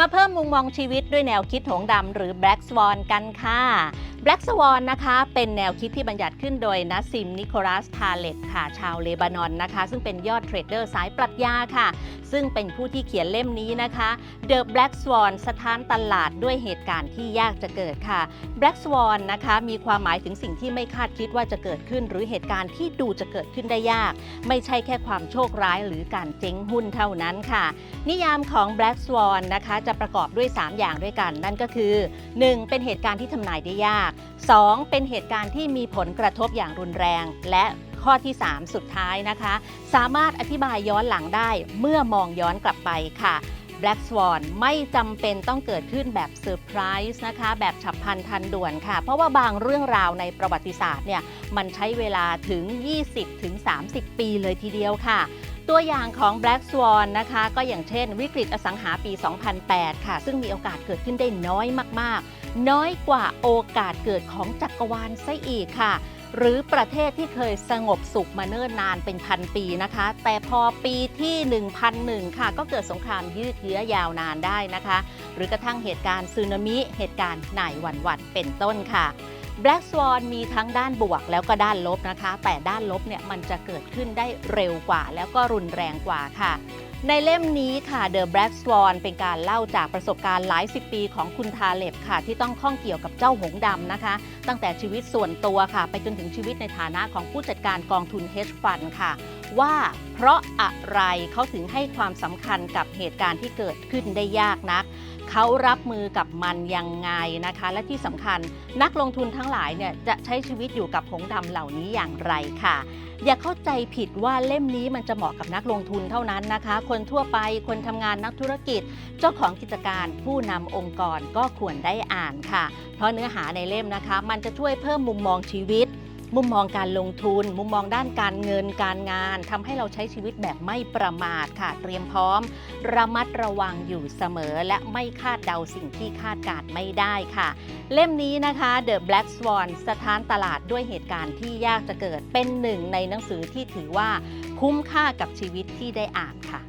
มาเพิ่มมุมมองชีวิตด้วยแนวคิดหงดำหรือ Black Swan กันค่ะ Black Swan นะคะเป็นแนวคิดที่บัญญัติขึ้นโดยนัสซิมนิโคลัสทาเลตค่ะชาวเลบานอนนะคะ ซึ่งเป็นยอดเทรดเดอร์สายปรัชญาค่ะ ซึ่งเป็นผู้ที่เขียนเล่มนี้นะคะ The Black Swan สถานตลาดด้วยเหตุการณ์ที่ยากจะเกิดค่ะ Black Swan นะคะมีความหมายถึงสิ่งที่ไม่คาดคิดว่าจะเกิดขึ้น หรือเหตุการณ์ที่ดูจะเกิดขึ้นได้ยาก ไม่ใช่แค่ความโชคร้ายหรือการเจ๊งหุ้นเท่านั้นค่ะ นิยามของ Black Swan นะคะจะประกอบด้วย 3 อย่างด้วยกัน นั่นก็คือ 1. เป็นเหตุการณ์ที่ทำนายได้ยาก 2. เป็นเหตุการณ์ที่มีผลกระทบอย่างรุนแรง และ ข้อที่ 3 สุดท้ายนะคะ สามารถอธิบายย้อนหลังได้เมื่อมองย้อนกลับไปค่ะ Black Swan ไม่จำเป็นต้องเกิดขึ้นแบบเซอร์ไพรส์นะคะ แบบฉับพลันทันด่วนค่ะ เพราะว่าบางเรื่องราวในประวัติศาสตร์เนี่ย มันใช้เวลาถึง 20-30 ปีเลยทีเดียวค่ะ ตัวอย่างของ Black Swan นะคะ ก็อย่างเช่น วิกฤตอสังหาปี 2008 ค่ะ ซึ่งมีโอกาสเกิดขึ้นได้น้อยมากๆ น้อยกว่าโอกาสเกิดของจักรวาลซะอีกค่ะ หรือประเทศที่เคยสงบสุขมาเนิ่นนานเป็นพันปีนะคะ แต่พอปีที่ 1001 ค่ะ ก็เกิดสงครามยืดเยื้อยาวนานได้นะคะ หรือกระทั่งเหตุการณ์สึนามิเหตุการณ์หน่ายหวันหวัดเป็นต้นค่ะ Black Swan มีทั้งด้านบวกแล้วก็ด้านลบนะคะ แต่ด้านลบเนี่ยมันจะเกิดขึ้นได้เร็วกว่า แล้วก็รุนแรงกว่าค่ะ ในเล่มนี้ค่ะ The Black Swan เป็นการเล่าจากประสบการณ์หลายสิบปีของคุณทาเล็บค่ะ ที่ต้องข้องเกี่ยวกับเจ้าหงส์ดำนะคะ ตั้งแต่ชีวิตส่วนตัวค่ะ ไปจนถึงชีวิตในฐานะของผู้จัดการกองทุน hedge fund ค่ะ ว่าเพราะอะไรเขาถึงให้ความสำคัญกับเหตุการณ์ที่เกิดขึ้นได้ยากนักเขารับมือกับมันยังไงนะคะ และที่สำคัญนักลงทุนทั้งหลายเนี่ยจะใช้ชีวิตอยู่กับหงส์ดำเหล่านี้อย่างไรค่ะ อย่าเข้าใจผิดว่าเล่มนี้มันจะเหมาะกับนักลงทุนเท่านั้นนะคะคนนทั่วไป คนทำงานนักธุรกิจ เจ้าของกิจการผู้นำองค์กรก็ควรได้อ่านค่ะ เพราะเนื้อหาในเล่มนะคะ มันจะช่วยเพิ่มมุมมองชีวิต มุมมองการลงทุน มุมมองด้านการเงินการงานทำให้เราใช้ชีวิตแบบไม่ประมาทค่ะ เตรียมพร้อม ระมัดระวังอยู่เสมอ และไม่คาดเดาสิ่งที่คาดการณ์ไม่ได้ค่ะเล่มนี้นะคะ The Black Swan สถานตลาดด้วยเหตุการณ์ที่ยากจะเกิดเป็นหนึ่งในหนังสือที่ถือว่าคุ้มค่ากับชีวิตที่ได้อ่านค่ะ